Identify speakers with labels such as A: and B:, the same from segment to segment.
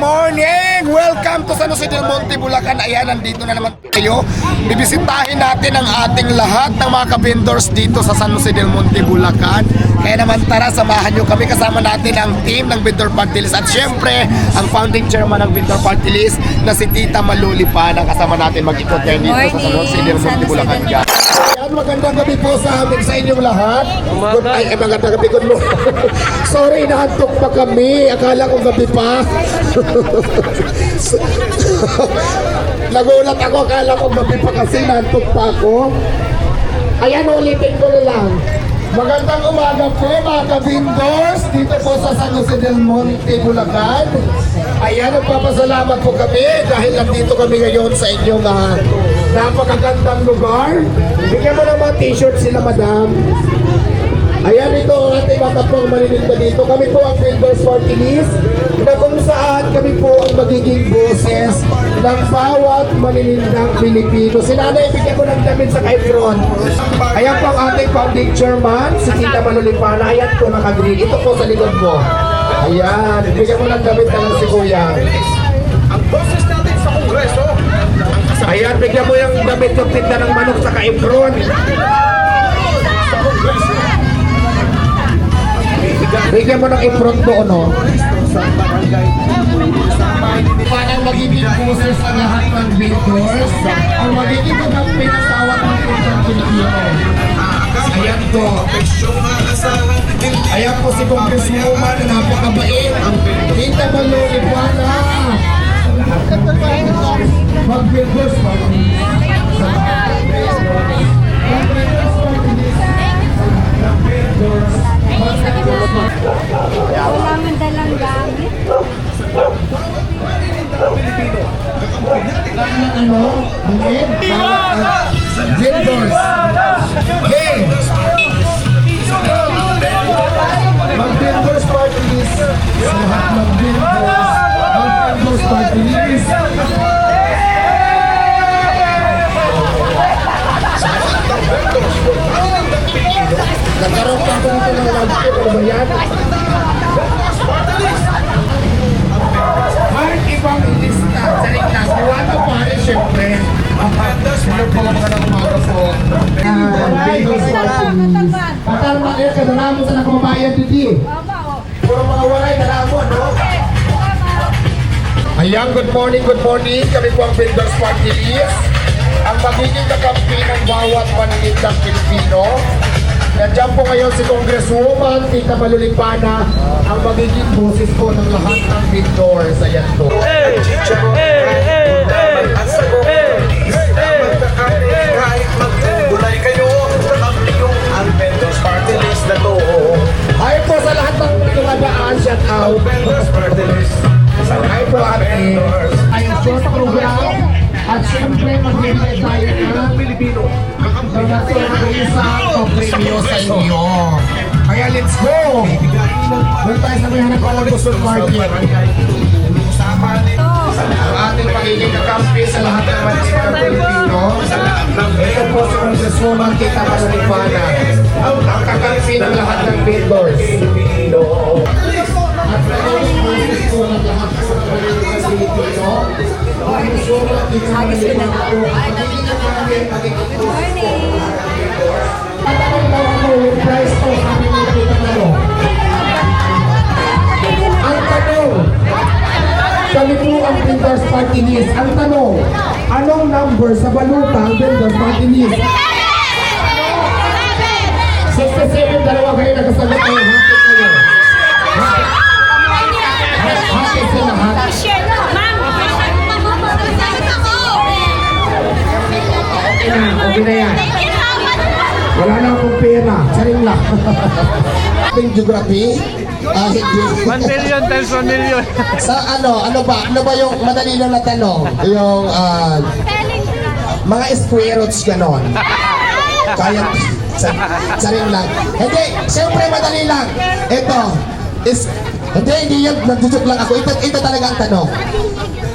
A: morning! Welcome to San Jose del Monte, Bulacan. Ayan, nandito na naman tayo. Bibisitahin natin ang ating lahat ng mga ka-vendors dito sa San Jose del Monte, Bulacan. Kaya naman tara, samahan nyo kami. Kasama natin ang team ng Vendor Party List. At syempre, ang founding chairman ng Vendor Party List na si Tita Maluli pa na kasama natin mag-ikot dito sa San Jose del Monte, Bulacan. Yan. Yan, magandang gabi po sa amin sa inyong lahat. Good, ay, ay, magandang gabi, good morning. Sorry, nahantok pa kami. Akala ko gabi pa. Nagulat ako, akala ko gabi pa kasi nahantok pa ako. Ayan, ulitin ko na lang. Magandang umaga po mga ka-vendors dito po sa San Jose del Monte, Bulacan. Ayan, nagpapasalamat po kami dahil nandito kami ngayon sa inyong ah, napakagandang lugar. Bigyan mo ng mga t-shirt sila, madam. Ayan ito ang ating mga pong manininda dito. Kami po ang Vendors Party List na kung saan kami po ang magiging boses ng bawat maninindang Pilipino. Si Nanay, bigyan ko ng damit sa Kaifron. Ayan po ang ating founding chairman, si Tita Manulipana. Ayan po nakagreen. Ito po sa likod mo. Ayan, bigyan mo ng damit ka lang si Kuya.
B: Ang boses
A: Ayan, bigyan mo yung damit yung tinda ng manok sa
B: Kongreso.
A: Bigyan mo ng ifront doon, no? Parang magiging boses sa lahat ng vendors o magiging kakampi ng tawag ng puntang Pilipino. Ayan po. Ayan po si Congresswoman na napakabait. Tita Malulipana. Mag-vendors pa.
C: Wala man dalang gamit.
A: ano, Bungin, vendors. Pa ako nito ng stream. Ano ba yan? Mark ibang ilista. Saling na. Diwata pare, syempre. Sino pa lang mga umaga po? Patal mga kaya kadalaman sa nakababayan dito. Puro mga walay, dalaman, no? Ayan, good morning, good morning. Kami po ang Builders Party. Ang magiging kakampi ng bawat maninindang Pilipino. Nandiyan po ngayon si Congresswoman Tita Malulipana ang magiging boses po ng lahat ng vendors. Ayan po.
B: At kakampi
A: sa lahat ng manisipang Pilipino. Ito po si Congresswoman Tita Manulipana. Ang kakampi ng lahat ng vendors. At po ng lahat ng manisipang Pilipino. Po. Ang kakampi, pagiging boses po. Price sabi ni Tita Mano. Ang tanong, kami po ang vendors party list. Ang tanong, anong number sa baluta ang vendors party list? 67, dalawa kayo nakasagot kayo. Happy kayo. Happy, sila. Happy. Okay na, okay na yan. Wala na akong pera. Saring lang. Ating geography, ah, hindi.
D: 1 million times 1 million.
A: Sa ano, ano ba? Ano ba yung madali lang na tanong? Yung ah, mga square roots ganon. Kaya, sa, sarin lang. Hindi, siyempre madali lang. Ito, is, hindi, hindi yun, nagtutok lang ako. Ito, ito talaga ang tanong.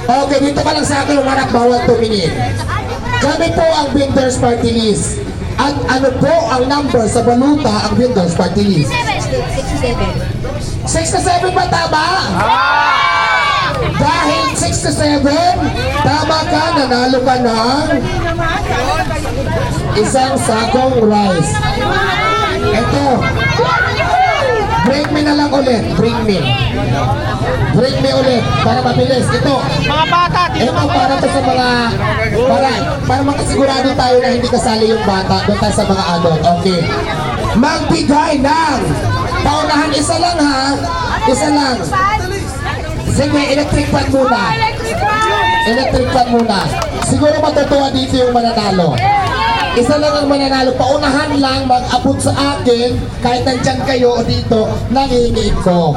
A: Okay, dito ka lang sa akin umarap bawal tumingin. Kami po ang Vendors Party List. At ano po ang number sa baluta ang Vendors Party List?
C: 67.
A: 6 na 7 ba tama? Dahil Tama ka, nanalo ka ng isang sakong rice. Ito, bring me na lang ulit. Bring me. Bring me ulit para mabilis. Ito,
D: Mga bata,
A: ito para to sa mga para para makasigurado tayo na hindi kasali yung bata doon tayo sa mga adult. Okay. Magbigay ng paunahan isa lang ha. Isa lang. Sige, electric fan muna. Electric fan muna. Siguro matutuwa dito yung mananalo. Isa lang ang mananalo. Paunahan lang mag-abot sa akin kahit nandyan kayo o dito, nanginginig ko.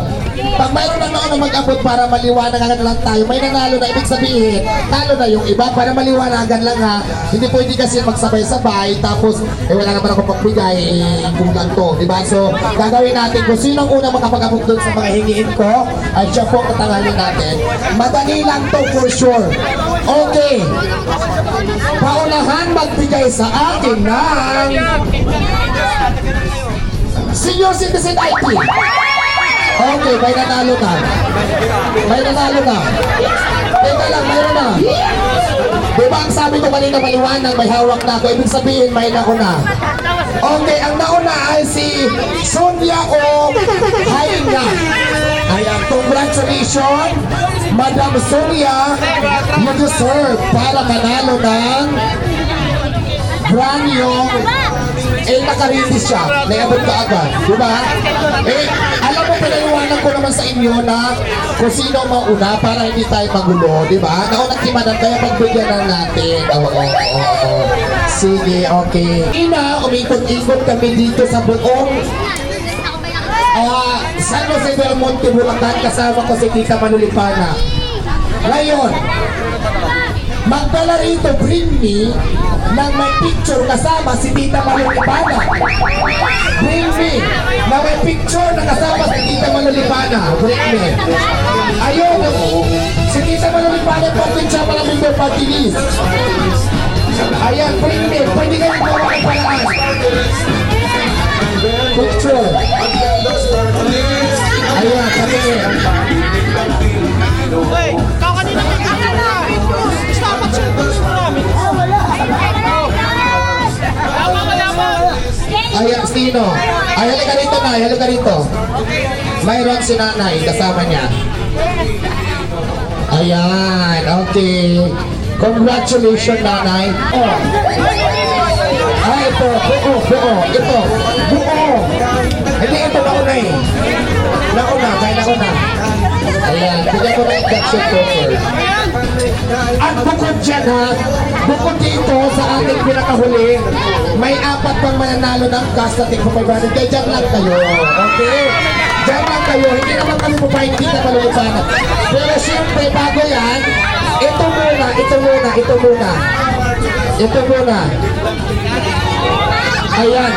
A: Pag mayroon lang naman na mag-abot para maliwanagan lang tayo, may nanalo na ibig sabihin, talo na yung iba para maliwanagan lang ha. Hindi pwede kasi magsabay-sabay tapos eh wala naman ako pagbigay, eh kulang to, di ba? So, gagawin natin kung sino ang unang makapag-abot doon sa mga hingiin ko, ay siya po ang tatangalin natin. Madali lang to for sure. Okay. Paunahan magbigay sa akin ng Senior Citizen IT. Okay, may nanalo na. May nanalo na. Teka lang, mayroon na. Di ba ang sabi ko kanina maliwanag, may hawak na ako. Ibig sabihin, may nako na. Okay, ang nauna ay si Sonia O. Hainga. Ayan, congratulations, Madam Sonia. You deserve para manalo ng brand yung eh nakaritis siya, naabot ka agad, di ba? Eh, alam pinaliwanag ko naman sa inyo na kung sino mauna para hindi tayo magulo, di ba? Naunang timanan, kaya pagbigyan na natin. Oo, oo, oo, oo. Sige, okay. Ina, umikot-ikot kami dito sa buong Ah, San Jose del Monte, Bulacan, kasama ko si Tita Manulipana. Ngayon, magdala rito, bring me, nang may picture kasama si Tita Manulipana. Bring me, na may picture na kasama si Tita Manulipana. Bring me. Ayun, si Tita Manulipana, probinsya pa namin doon, party list. Ayan, bring me. Pwede kayo gawa ng paraan. Picture. Ayan, sabi
D: Hey, ikaw kanina may kaka na.
A: Sino? Ay, halika rito na, halika rito. Mayroon si nanay, kasama niya. Ayan, okay. Congratulations, nanay. Oh. Ay, ito, buo, buo, ito, buo. Hindi, ito nauna eh. Nauna, kaya nauna. Ayan, bigyan ko ng induction cover. At bukod dyan ha, bukod dito sa ating pinakahuli, may apat pang mananalo ng cash na tingko 500. Kaya dyan lang kayo, okay? Dyan lang kayo, hindi naman kami pa hindi na malulupanan. Pero siyempre, bago yan, ito muna, ito muna, ito muna. Ito muna. Ayan.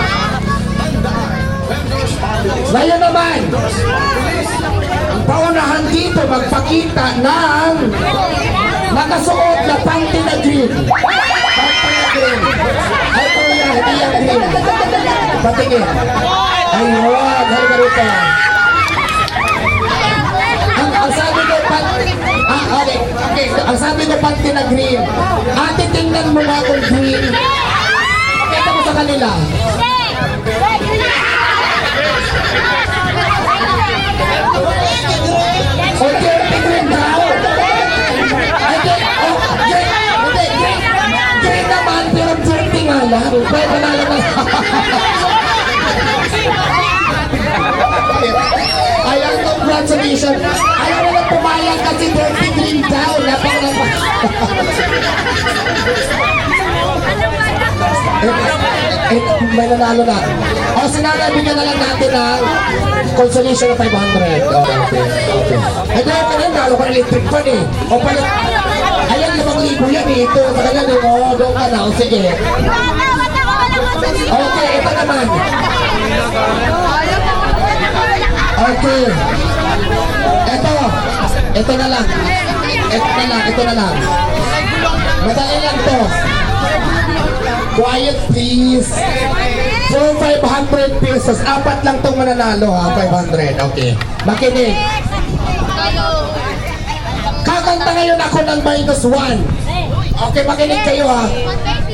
A: Ngayon naman, paunahan dito magpakita ng nakasuot na panty na green. Panty na green. Ito yan, hindi yan green. Patingin. Ayun, halika rito. Ang, ang sabi ko panty, ah, okay, okay, ang sabi ko panty na green. Ate, tingnan mo nga kung green. Kita mo sa kanila. Lang. Pwede na lang. Ayan, congratulations. Ayaw mo lang pumayag kasi dirty green daw. Napaka Eh, may nanalo na. O, sinanay, bigyan na lang natin ng consolation ng 500. Okay, okay. Ay, dahil ka rin, nalo ka electric fan eh. O, pala, limang libo yan eh. Kanya, eh. O, doon ka na. O, sige. Okay, ito naman. Okay. Ito. Ito na lang. Ito na lang, ito na lang. Madali lang to. Quiet please. For 500 pesos, apat lang tong mananalo ha, 500. Okay. Makinig. Kakanta ngayon ako ng minus one. Okay, makinig kayo ha.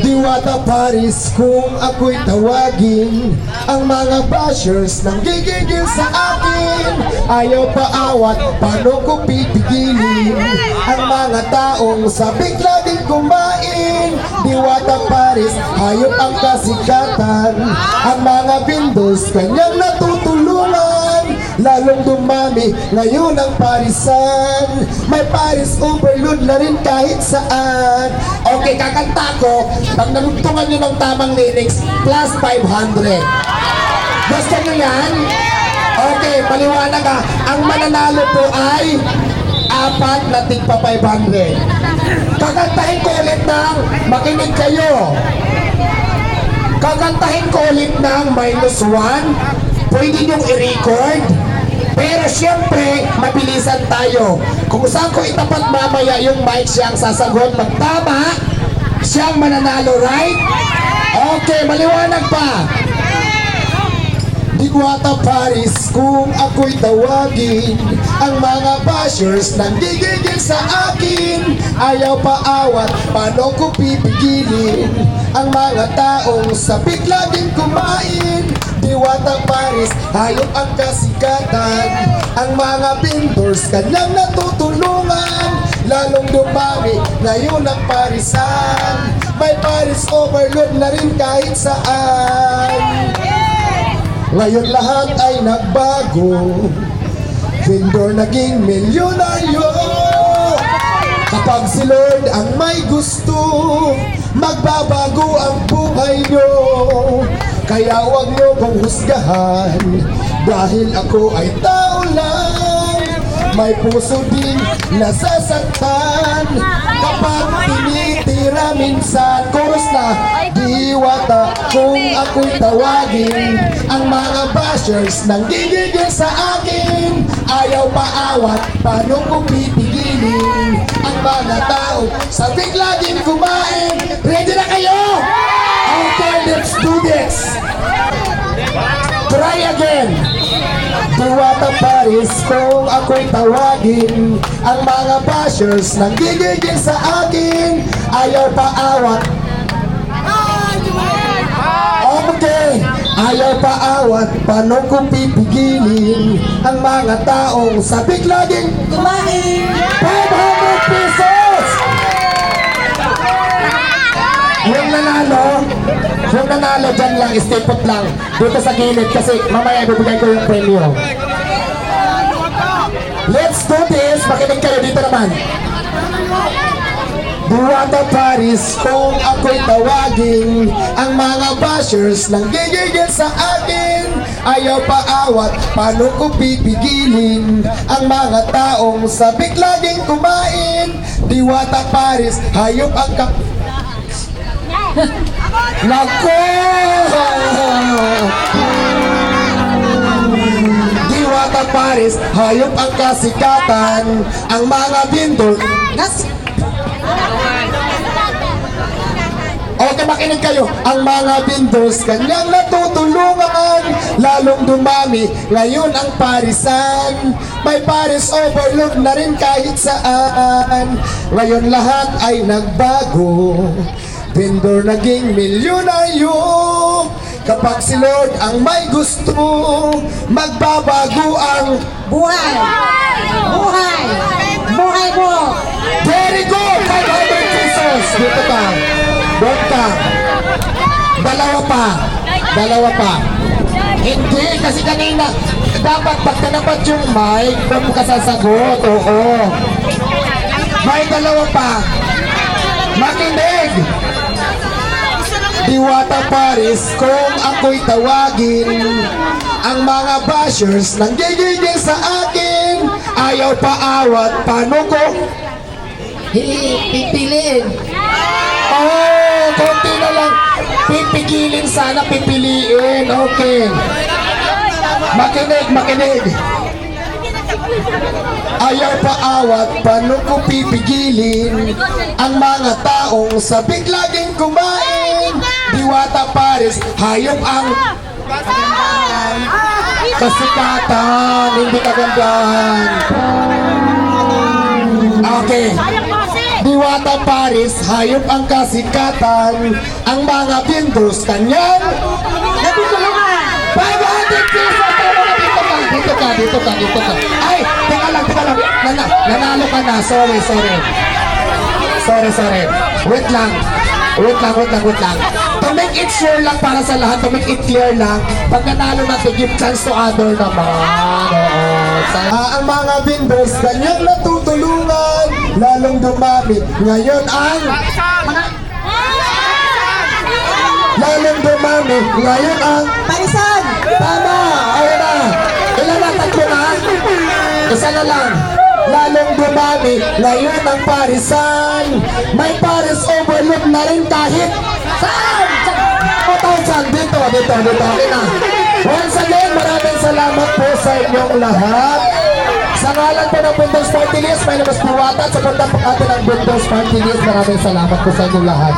A: Diwata Paris kung ako'y tawagin Ang mga bashers nang gigigil sa akin Ayaw paawat, paano ko pipigilin Ang mga taong sabik laging kumain Diwata Paris, hayop ang kasikatan Ang mga bindos kanyang natutulungan Lalong dumami ngayon ang parisan. May Paris overload na rin kahit saan. Okay, kakanta ko. Pag nalugtungan nyo ng tamang lyrics Plus 500 Gusto nyo yan? Okay, paliwanag ka Ang mananalo po ay Apat na tigpa 500 Kakantahin ko ulit ng Makinig kayo. Kakantahin ko ulit ng minus 1 Pwede niyong i-record pero siyempre, mabilisan tayo. Kung saan ko itapat mamaya yung mic siyang sasagot. Pag siyang mananalo, right? Okay, maliwanag pa. Digwata Paris kung ako'y tawagin Ang mga bashers nang gigigil sa akin Ayaw paawat, paano ko pipigilin Ang mga taong sabik laging kumain Diwata Paris, hayop ang kasikatan. Ang mga vendors kanyang natutulungan. Lalong dumami, ngayon ang parisan. May Paris overload na rin kahit saan. Ngayon lahat ay nagbago. Vendor naging milyonaryo. Kapag si Lord ang may gusto Magbabago ang buhay nyo Kaya huwag nyo kong husgahan Dahil ako ay tao lang. May puso din nasasaktan Kapag tinitira minsan Chorus na Diwata kung ako'y tawagin. Ang mga bashers nang gigigil sa akin Ayaw paawat, paano ko pipigilin Ang mga tao sa bigla din kumain. Ready na kayo? Okay, let's do this Try again. Diwata Paris kung ako'y tawagin. Ang mga bashers nang gigigil sa akin. Ayaw paawat Okay, ayaw paawat, paano kung pipigilin Ang mga taong sabik laging kumain? 500 pesos! Yung nanalo, yung nanalo dyan lang, stay put lang. Dito sa gilid kasi mamaya ibibigay ko yung premyo. Let's do this, makinig kayo dito naman. Duwata Paris kung ako'y tawagin Ang mga bashers nang gigigil sa akin. Ayaw paawat, paano ko pipigilin? Ang mga taong sabik laging kumain. Diwata Paris, hayop ang kap... Nako! Diwata Paris, hayop ang kasikatan Ang mga bindol Nas... Okay, makinig kayo. Ang mga vendors kanyang natutulungan, lalong dumami. Ngayon ang parisan, may paris overload na rin kahit saan. Ngayon lahat ay nagbago. Vendor naging milyonaryo. Kapag si Lord ang may gusto, magbabago ang
C: Buhay! Buhay! Buhay mo!
A: Very good! 500 pesos! Dito ka. Doon ka. Dalawa pa. Dalawa pa. Hindi, kasi kanina, dapat pag tanapat yung mic, doon ka sasagot. Oo. May dalawa pa. Makinig! Diwata Paris, kung ako'y tawagin Ang mga bashers nang gigigil sa akin Ayaw paawat, paano ko pipiliin? Oh, konti na lang. Pipigilin sana, pipiliin. Okay. Makinig, makinig. Ayaw paawat, paano ko pipigilin Ang mga taong sabik laging kumain Diwata Paris, hayop ang kasikatan Hindi kagandahan Okay. Diwata Paris, hayop ang kasikatan. Ang mga vendors kanyang
C: Natutulungan.
A: 500 pesos! Tama na, Dito ka, dito ka, dito ka, dito ka. Ay, teka lang, teka lang. Nana, nanalo ka na. Sorry, sorry. Sorry, sorry. Wait lang. Wait lang, wait lang, wait lang. To make it sure lang para sa lahat, to make it clear lang, pag nanalo natin, give chance to other naman. Oo. Sa- Ah, ang mga vendors, kanyang natutulungan, lalong dumami. Ngayon ang lalong dumami. Ngayon ang
C: Parisan.
A: Tama! Ayun na! Ilan na? Tatlo na? Isa na lang. Lalong dumami, ngayon ang parisan. May Paris overlook na rin kahit saan? Sa 2,000. Dito, dito, dito. Okay na. Once again, maraming salamat po sa inyong lahat. Sa ngalan po ng Bundos Party List, may labas po wata sa punta po natin ng Bundos Party List. Maraming salamat po sa inyong lahat.